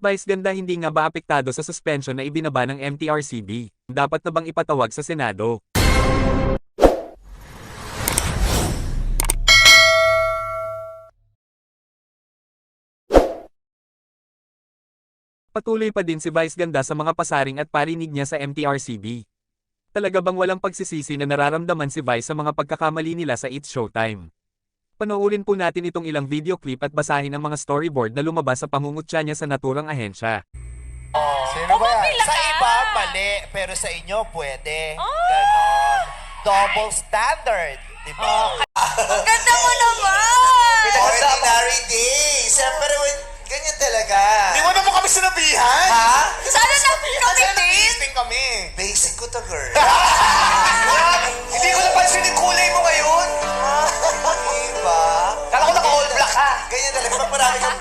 Vice ganda hindi nga ba apektado sa suspension na ibinaba ng MTRCB? Dapat na bang ipatawag sa Senado? Patuloy pa din si Vice Ganda sa mga pasaring at parinig niya sa MTRCB. Talaga bang walang pagsisisi na nararamdaman si Vice sa mga pagkakamali nila sa It's Showtime? Panoorin po natin itong ilang video clip at basahin ang mga storyboard na lumabas sa pangungutya niya sa naturang ahensya. Sino ba yan? Sa iba, mali. Pero sa inyo, pwede. Oh. Ganon. Double standard. Di ba? Ang ganda mo naman! Ordinary day. Siyempre, ganyan talaga. Di mo naman kami sinabihan. Ha? Sana na kami din! Nag-tasting kami. Basic ko to, girl.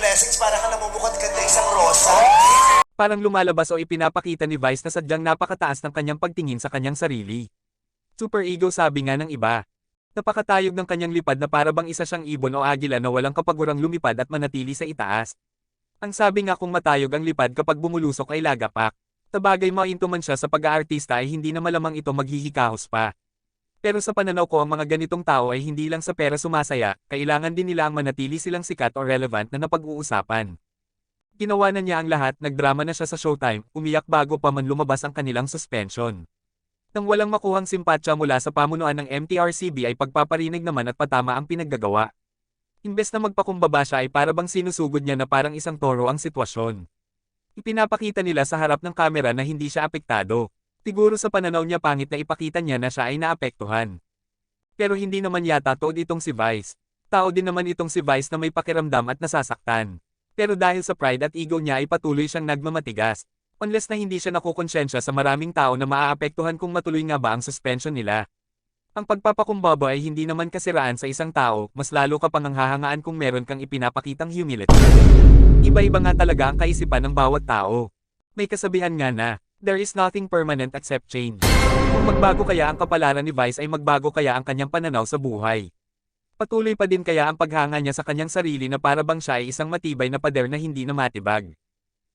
Blessings, para ka namumukot ka isang rosa. Parang lumalabas o ipinapakita ni Vice na sadyang napakataas ng kanyang pagtingin sa kanyang sarili. Super ego sabi nga ng iba. Napakatayog ng kanyang lipad na para bang isa siyang ibon o agila na walang kapagurang lumipad at manatili sa itaas. Ang sabi nga kung matayog ang lipad kapag bumulusok ay lagapak. Tabagay mainto man siya sa pag-aartista ay hindi na malamang ito maghihikahos pa. Pero sa pananaw ko ang mga ganitong tao ay hindi lang sa pera sumasaya, kailangan din nila ang manatili silang sikat o relevant na napag-uusapan. Ginawa na niya ang lahat, nagdrama na siya sa showtime, umiyak bago pa man lumabas ang kanilang suspension. Nang walang makuhang simpatya mula sa pamunuan ng MTRCB ay pagpaparinig naman at patama ang pinaggagawa. Imbes na magpakumbaba siya ay para bang sinusugod niya na parang isang toro ang sitwasyon. Ipinapakita nila sa harap ng kamera na hindi siya apektado. Siguro sa pananaw niya pangit na ipakita niya na siya ay naapektuhan. Pero hindi naman yata tood itong si Vice. Tao din naman itong si Vice na may pakiramdam at nasasaktan. Pero dahil sa pride at ego niya ay patuloy siyang nagmamatigas. Unless na hindi siya nakukonsensya sa maraming tao na maaapektuhan kung matuloy nga ba ang suspension nila. Ang pagpapakumbaba ay hindi naman kasiraan sa isang tao, mas lalo ka pang hanghangaan kung meron kang ipinapakitang humility. Iba-iba nga talaga ang kaisipan ng bawat tao. May kasabihan nga na, there is nothing permanent except change. Kung magbago kaya ang kapalaran ni Vice ay magbago kaya ang kanyang pananaw sa buhay. Patuloy pa din kaya ang paghanga niya sa kanyang sarili na para bang siya ay isang matibay na pader na hindi na matibag.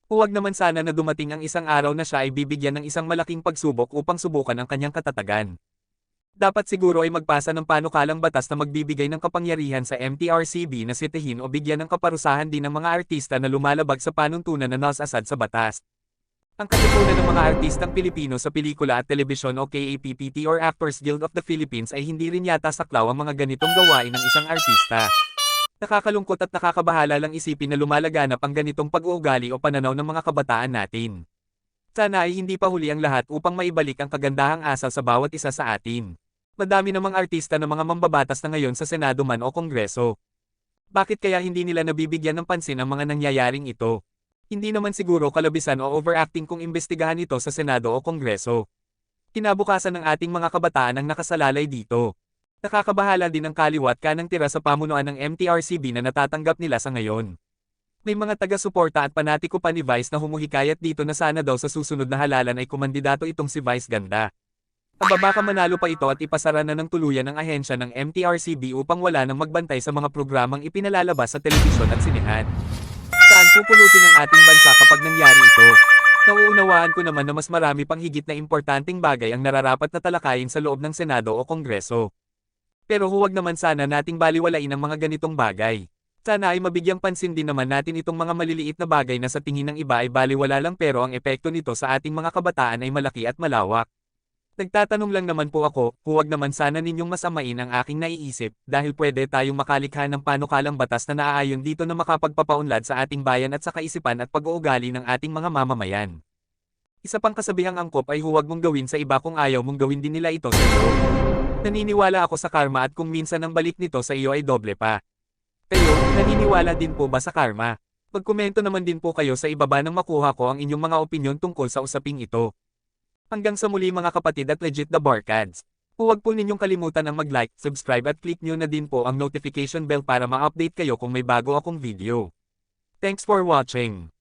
Huwag naman sana na dumating ang isang araw na siya ay bibigyan ng isang malaking pagsubok upang subukan ang kanyang katatagan. Dapat siguro ay magpasa ng panukalang batas na magbibigay ng kapangyarihan sa MTRCB na sitihin o bigyan ng kaparusahan din ng mga artista na lumalabag sa panuntunan na nasasad sa batas. Ang katipunan ng mga artistang Pilipino sa pelikula at telebisyon o KAPPT or Actors Guild of the Philippines ay hindi rin yata saklaw ang mga ganitong gawain ng isang artista. Nakakalungkot at nakakabahala lang isipin na lumalaganap ang ganitong pag-uugali o pananaw ng mga kabataan natin. Sana ay hindi pa huli ang lahat upang maibalik ang kagandahang asal sa bawat isa sa atin. Madami namang artista ng mga mambabatas na ngayon sa Senado man o Kongreso. Bakit kaya hindi nila nabibigyan ng pansin ang mga nangyayaring ito? Hindi naman siguro kalabisan o overacting kung imbestigahan ito sa Senado o Kongreso. Kinabukasan ng ating mga kabataan ang nakasalalay dito. Nakakabahala din ang kaliwat kanang tira sa pamunuan ng MTRCB na natatanggap nila sa ngayon. May mga taga-suporta at panatiko pa ni Vice na humuhikayat dito na sana daw sa susunod na halalan ay kumandidato itong si Vice Ganda. Aba baka manalo pa ito at ipasara na ng tuluyan ang ahensya ng MTRCB upang wala nang magbantay sa mga programang ipinalalabas sa telebisyon at sinehan. Saan pupulutin ang ating bansa kapag nangyari ito? Nauunawaan ko naman na mas marami pang higit na importanteng bagay ang nararapat na talakayin sa loob ng Senado o Kongreso. Pero huwag naman sana nating baliwalain ang mga ganitong bagay. Sana ay mabigyang pansin din naman natin itong mga maliliit na bagay na sa tingin ng iba ay baliwala lang pero ang epekto nito sa ating mga kabataan ay malaki at malawak. Nagtatanong lang naman po ako, huwag naman sana ninyong masamain ang aking naiisip, dahil pwede tayong makalikha ng panukalang batas na naaayon dito na makapagpapaunlad sa ating bayan at sa kaisipan at pag-uugali ng ating mga mamamayan. Isa pang kasabihang angkop ay huwag mong gawin sa iba kung ayaw mong gawin din nila ito sa iyo. Naniniwala ako sa karma at kung minsan ang balik nito sa iyo ay doble pa. Kayo, naniniwala din po ba sa karma? Magkomento naman din po kayo sa ibaba nang makuha ko ang inyong mga opinyon tungkol sa usaping ito. Hanggang sa muli mga kapatid at legit the barkads. Huwag po ninyong kalimutan ang mag-like, subscribe at click nyo na din po ang notification bell para ma-update kayo kung may bago akong video. Thanks for watching.